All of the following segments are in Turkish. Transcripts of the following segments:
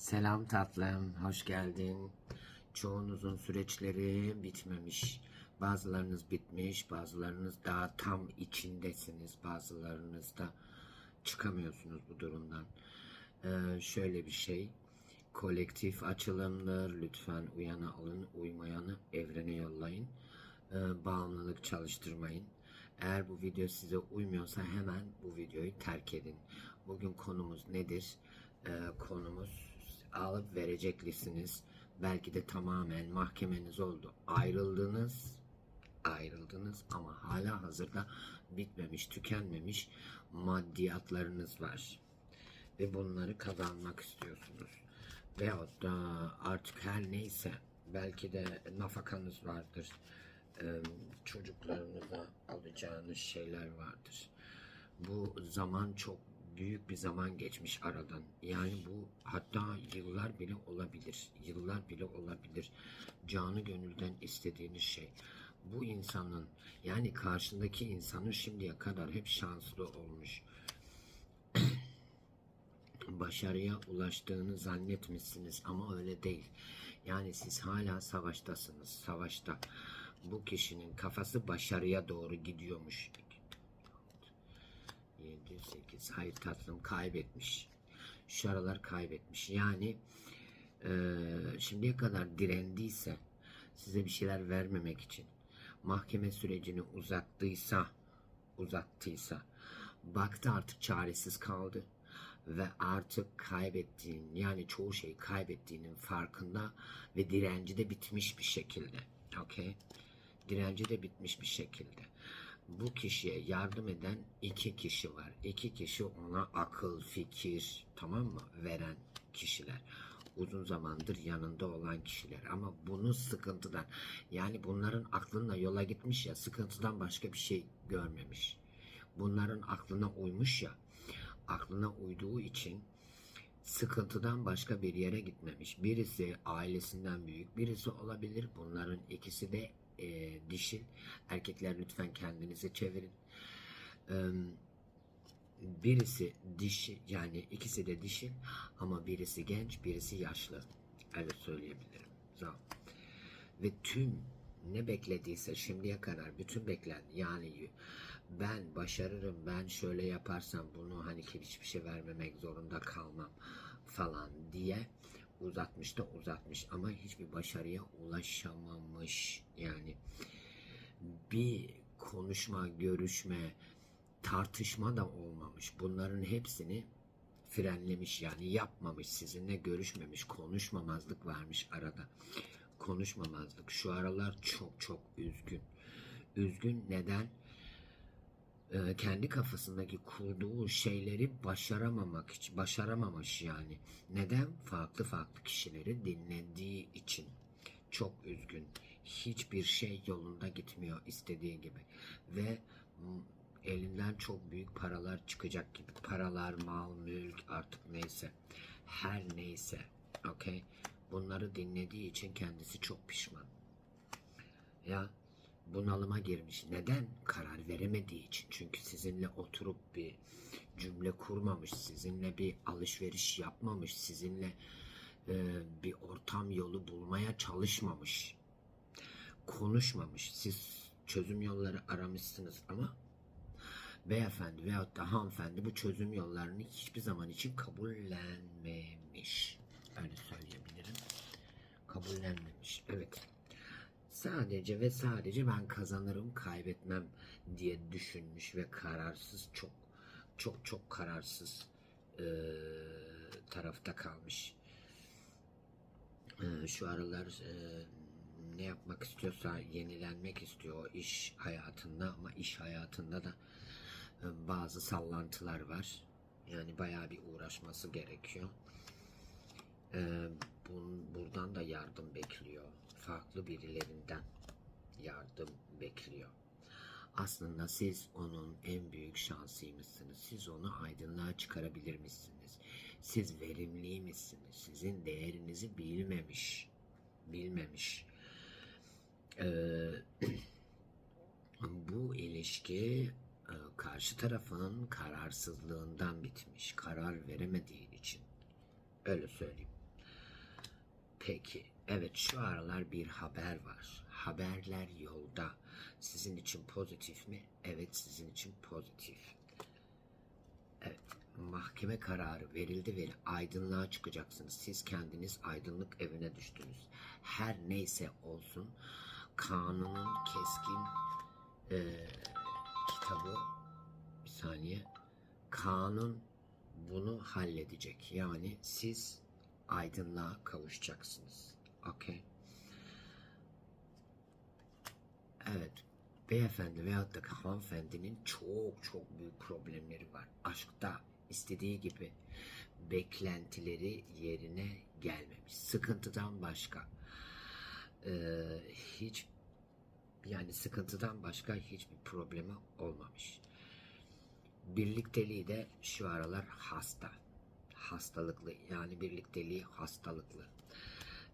Selam tatlım, hoş geldin. Çoğunuzun süreçleri bitmemiş. Bazılarınız bitmiş, bazılarınız daha tam içindesiniz, bazılarınız da çıkamıyorsunuz bu durumdan. Ee, şöyle bir şey, kolektif açılımdır. Lütfen uyana alın, uymayanı evrene yollayın. Ee, bağımlılık çalıştırmayın. Eğer bu video size uymuyorsa hemen bu videoyu terk edin. Bugün konumuz nedir? Ee, konumuz alıp vereceklisiniz. Belki de tamamen mahkemeniz oldu. Ayrıldınız, ayrıldınız ama hala hazırda bitmemiş, tükenmemiş maddiyatlarınız var. Ve bunları kazanmak istiyorsunuz. Veyahut da artık her neyse belki de nafakanız vardır. Çocuklarınıza alacağınız şeyler vardır. Bu zaman çok büyük bir zaman geçmiş aradan. Yani bu hatta yıllar bile olabilir. Yıllar bile olabilir. Canı gönülden istediğiniz şey. Bu insanın yani karşındaki insanın şimdiye kadar hep şanslı olmuş. Başarıya ulaştığını zannetmişsiniz ama öyle değil. Yani siz hala savaştasınız. Savaşta. Bu kişinin kafası başarıya doğru gidiyormuş. 7, 8. Hayır tatlım kaybetmiş. Şu aralar kaybetmiş. Yani eee, şimdiye kadar direndiyse size bir şeyler vermemek için mahkeme sürecini uzattıysa uzattıysa baktı artık çaresiz kaldı ve artık kaybettiğin yani çoğu şeyi kaybettiğinin farkında ve direnci de bitmiş bir şekilde. Okey? Direnci de bitmiş bir şekilde bu kişiye yardım eden iki kişi var. İki kişi ona akıl, fikir, tamam mı? Veren kişiler. Uzun zamandır yanında olan kişiler. Ama bunu sıkıntıdan, yani bunların aklına yola gitmiş ya, sıkıntıdan başka bir şey görmemiş. Bunların aklına uymuş ya, aklına uyduğu için sıkıntıdan başka bir yere gitmemiş. Birisi ailesinden büyük, birisi olabilir. Bunların ikisi de e, dişil. Erkekler lütfen kendinizi çevirin. E, birisi dişi yani ikisi de dişil ama birisi genç, birisi yaşlı. Evet söyleyebilirim. Zor. Ve tüm ne beklediyse şimdiye kadar bütün beklen yani ben başarırım ben şöyle yaparsam bunu hani hiçbir şey vermemek zorunda kalmam falan diye uzatmış da uzatmış ama hiçbir başarıya ulaşamamış. Yani bir konuşma görüşme tartışma da olmamış. Bunların hepsini frenlemiş yani yapmamış sizinle görüşmemiş konuşmamazlık varmış arada. Konuşmamazlık. Şu aralar çok çok üzgün. Üzgün neden Ee, kendi kafasındaki kurduğu şeyleri başaramamak için başaramamış yani. Neden? Farklı farklı kişileri dinlediği için. Çok üzgün. Hiçbir şey yolunda gitmiyor istediği gibi. Ve elinden çok büyük paralar çıkacak gibi. Paralar mal mülk artık neyse. Her neyse. Okey? Bunları dinlediği için kendisi çok pişman. Ya bunalıma girmiş. Neden? Karar veremediği için. Çünkü sizinle oturup bir cümle kurmamış, sizinle bir alışveriş yapmamış, sizinle e, bir ortam yolu bulmaya çalışmamış, konuşmamış. Siz çözüm yolları aramışsınız ama beyefendi veyahut da hanımefendi bu çözüm yollarını hiçbir zaman için kabullenmemiş. Öyle söyleyebilirim. Kabullenmemiş. Evet sadece ve sadece ben kazanırım kaybetmem diye düşünmüş ve kararsız çok çok çok kararsız e, tarafta kalmış. E, şu aralar e, ne yapmak istiyorsa yenilenmek istiyor iş hayatında ama iş hayatında da e, bazı sallantılar var. Yani bayağı bir uğraşması gerekiyor. E, bun, buradan da yardım bekliyor farklı birilerinden yardım bekliyor. Aslında siz onun en büyük şansıymışsınız. Siz onu aydınlığa çıkarabilir misiniz? Siz verimli misiniz? Sizin değerinizi bilmemiş. Bilmemiş. Ee, bu ilişki e, karşı tarafın kararsızlığından bitmiş. Karar veremediği için. Öyle söyleyeyim. Peki, evet şu aralar bir haber var. Haberler yolda. Sizin için pozitif mi? Evet, sizin için pozitif. Evet, mahkeme kararı verildi ve aydınlığa çıkacaksınız. Siz kendiniz aydınlık evine düştünüz. Her neyse olsun, kanunun keskin eee, kitabı, bir saniye, kanun bunu halledecek. Yani siz aydınlığa kavuşacaksınız. Okey. Evet. Beyefendi veyahut da hanımefendinin çok çok büyük problemleri var. Aşkta istediği gibi beklentileri yerine gelmemiş. Sıkıntıdan başka. Ee, hiç yani sıkıntıdan başka hiçbir problemi olmamış. Birlikteliği de şu aralar hasta. Hastalıklı yani birlikteliği hastalıklı.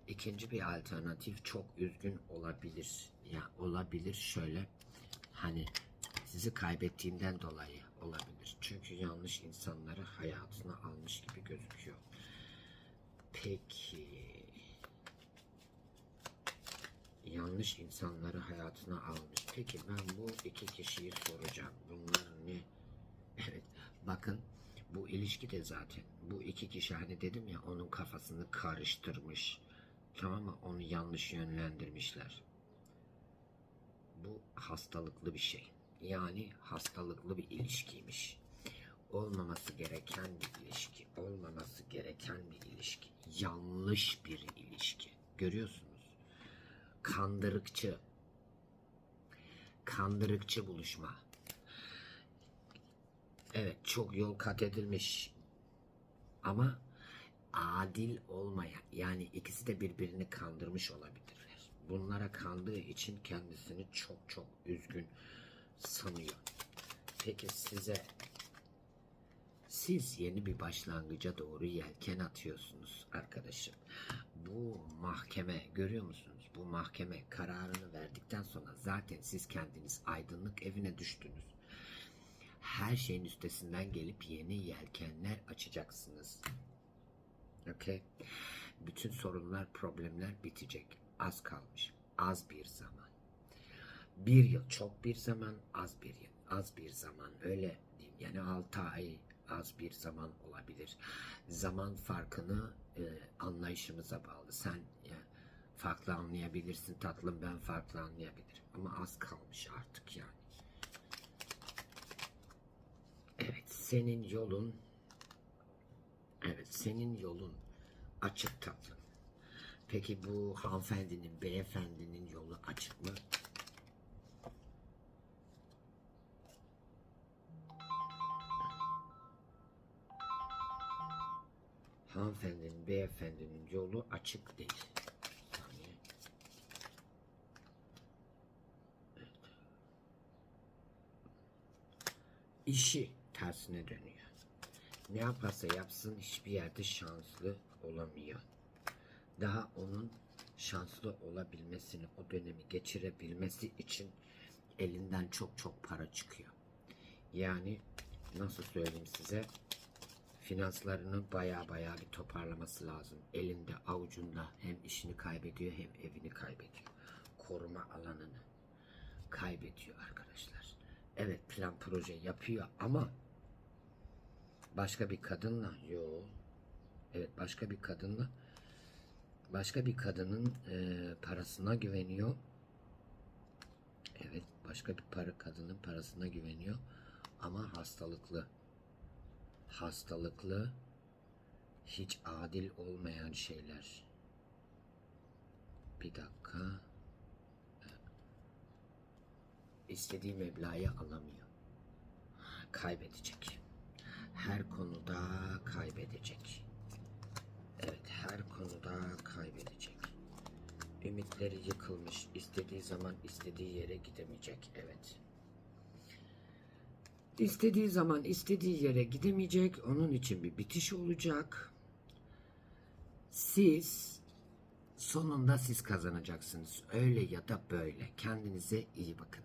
İkinci bir alternatif çok üzgün olabilir. Ya olabilir şöyle hani sizi kaybettiğinden dolayı olabilir. Çünkü yanlış insanları hayatına almış gibi gözüküyor. Peki yanlış insanları hayatına almış. Peki ben bu iki kişiyi soracağım. Bunlar ne? Evet bakın bu ilişki de zaten bu iki kişi hani dedim ya onun kafasını karıştırmış. Tamam mı? Onu yanlış yönlendirmişler. Bu hastalıklı bir şey. Yani hastalıklı bir ilişkiymiş. Olmaması gereken bir ilişki. Olmaması gereken bir ilişki. Yanlış bir ilişki. Görüyorsunuz. Kandırıkçı. Kandırıkçı buluşma. Evet çok yol kat edilmiş. Ama adil olmayan yani ikisi de birbirini kandırmış olabilirler. Bunlara kandığı için kendisini çok çok üzgün sanıyor. Peki size siz yeni bir başlangıca doğru yelken atıyorsunuz arkadaşım. Bu mahkeme görüyor musunuz? Bu mahkeme kararını verdikten sonra zaten siz kendiniz aydınlık evine düştünüz. Her şeyin üstesinden gelip yeni yelkenler açacaksınız. Okey. Bütün sorunlar, problemler bitecek. Az kalmış. Az bir zaman. Bir yıl çok bir zaman, az bir yıl. Az bir zaman öyle diyeyim. Yani altı ay az bir zaman olabilir. Zaman farkını e, anlayışımıza bağlı. Sen ya, farklı anlayabilirsin tatlım ben farklı anlayabilirim. Ama az kalmış artık yani. Evet senin yolun Evet senin yolun açık tatlım. Peki bu hanımefendinin, beyefendinin yolu açık mı? Hanımefendinin, beyefendinin yolu açık değil. Saniye. Evet. İşi tersine dönüyor. Ne yaparsa yapsın hiçbir yerde şanslı olamıyor. Daha onun şanslı olabilmesini, o dönemi geçirebilmesi için elinden çok çok para çıkıyor. Yani nasıl söyleyeyim size? Finanslarını baya baya bir toparlaması lazım. Elinde, avucunda hem işini kaybediyor hem evini kaybediyor. Koruma alanını kaybediyor arkadaşlar. Evet plan proje yapıyor ama başka bir kadınla? Yo. Evet başka bir kadınla. Başka bir kadının e, parasına güveniyor. Evet başka bir para kadının parasına güveniyor. Ama hastalıklı. Hastalıklı hiç adil olmayan şeyler. Bir dakika. İstediği meblağı alamıyor. Kaybedecek her konuda kaybedecek. Evet, her konuda kaybedecek. Ümitleri yıkılmış. istediği zaman istediği yere gidemeyecek. Evet. İstediği zaman istediği yere gidemeyecek. Onun için bir bitiş olacak. Siz sonunda siz kazanacaksınız. Öyle ya da böyle. Kendinize iyi bakın.